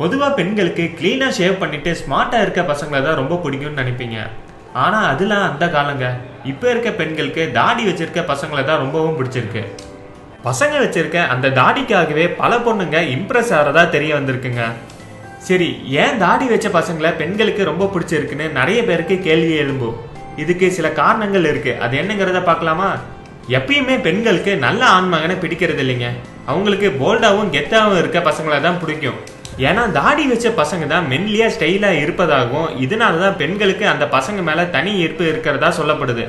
பொதுவாக பெண்களுக்கு க்ளீனாக ஷேவ் பண்ணிவிட்டு ஸ்மார்ட்டாக இருக்க பசங்களை தான் ரொம்ப பிடிக்கும்னு நினைப்பீங்க. ஆனால் அதெல்லாம் அந்த காலங்க. இப்போ இருக்க பெண்களுக்கு தாடி வச்சிருக்க பசங்களை தான் ரொம்பவும் பிடிச்சிருக்கு. பசங்க வச்சிருக்க அந்த தாடிக்காகவே பல பொண்ணுங்க இம்ப்ரெஸ் ஆகிறதா தெரிய வந்திருக்குங்க. சரி ஏன் தாடி வச்ச பசங்களை பெண்களுக்கு ரொம்ப பிடிச்சிருக்குன்னு நிறைய பேருக்கு கேள்வி எழும்பும் இதுக்கு சில காரணங்கள் இருக்கு. அது என்னங்கிறத பார்க்கலாமா? எப்பயுமே பெண்களுக்கு நல்ல ஆண்மகனை பிடிக்கிறது இல்லைங்க அவங்களுக்கு போல்டாவும் கெத்தாவும் இருக்க பசங்களை தான் பிடிக்கும். ஏன்னா தாடி வச்ச பசங்க தான் மென்லியா ஸ்டைலா இருப்பதாகவும் இதனால தான் பெண்களுக்கு அந்த பசங்க மேல தனி ஈர்ப்பு இருக்கிறதா சொல்லப்படுது.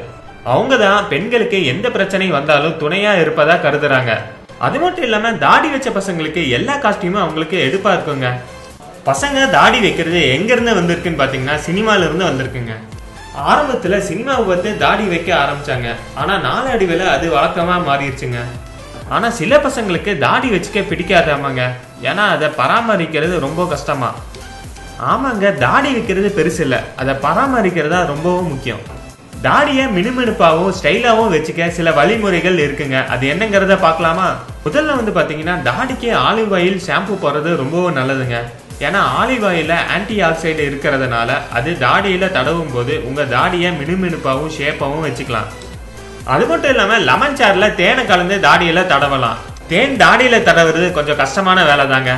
அவங்க தான் பெண்களுக்கு எந்த பிரச்சனை வந்தாலும் துணையா இருப்பதா கருதுறாங்க. அது மட்டும் இல்லாம தாடி வச்ச பசங்களுக்கு எல்லா காஸ்டியூமும் அவங்களுக்கு எடுப்பா இருக்குங்க. பசங்க தாடி வைக்கிறது எங்க இருந்து வந்திருக்குன்னு பாத்தீங்கன்னா சினிமால இருந்து வந்திருக்குங்க. ஆரம்பத்துல சினிமாவை பார்த்து தாடி வைக்க ஆரம்பிச்சாங்க. ஆனா நாளடைவில் அது வழக்கமா மாறிடுச்சுங்க. ஆனால் சில பசங்களுக்கு தாடி வச்சுக்க பிடிக்காதாமாங்க. ஏன்னா அதை பராமரிக்கிறது ரொம்ப கஷ்டமா. ஆமாங்க தாடி வைக்கிறது பெருசு இல்லை. அதை பராமரிக்கிறதா ரொம்பவும் முக்கியம். தாடியை மினுமினுப்பாகவும் ஸ்டைலாகவும் வச்சுக்க சில வழிமுறைகள் இருக்குங்க. அது என்னங்கிறத பார்க்கலாமா? முதல்ல வந்து பார்த்தீங்கன்னா தாடிக்கு ஆலிவ் ஆயில் ஷாம்பு போடுறது ரொம்பவும் நல்லதுங்க. ஏன்னா ஆலிவ் ஆயிலில் ஆன்டி ஆக்சைடு இருக்கிறதுனால அது தாடியில் தடவும் போது உங்கள் தாடியை மினுமினுப்பாகவும் ஷேப்பாகவும் வச்சுக்கலாம். அது மட்டும் இல்லாமல் லெமன் சேரில் தேனை கலந்து தாடியில் தடவலாம். தேன் தாடியில் தடவுறது கொஞ்சம் கஷ்டமான வேலை தாங்க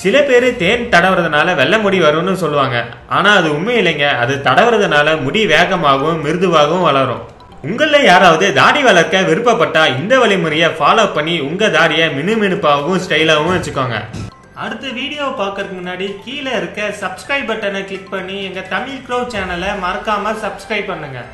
சில பேர் தேன் தடவுறதுனால வெள்ளை முடி வரும்னு சொல்லுவாங்க. ஆனால் அது உண்மை இல்லைங்க. அது தடவுறதுனால முடி வேகமாகவும் மிருதுவாகவும் வளரும். உங்களில் யாராவது தாடி வளர்க்க விருப்பப்பட்டா இந்த வழிமுறையை ஃபாலோ பண்ணி உங்கள் தாடியை மினுமினுப்பாகவும் ஸ்டைலாகவும் வச்சுக்கோங்க. அடுத்த வீடியோ பார்க்கறதுக்கு முன்னாடி கீழே இருக்க சப்ஸ்கிரைப் பட்டனை கிளிக் பண்ணி எங்கள் தமிழ் க்ரோ சேனலை மறக்காமல் சப்ஸ்கிரைப் பண்ணுங்கள்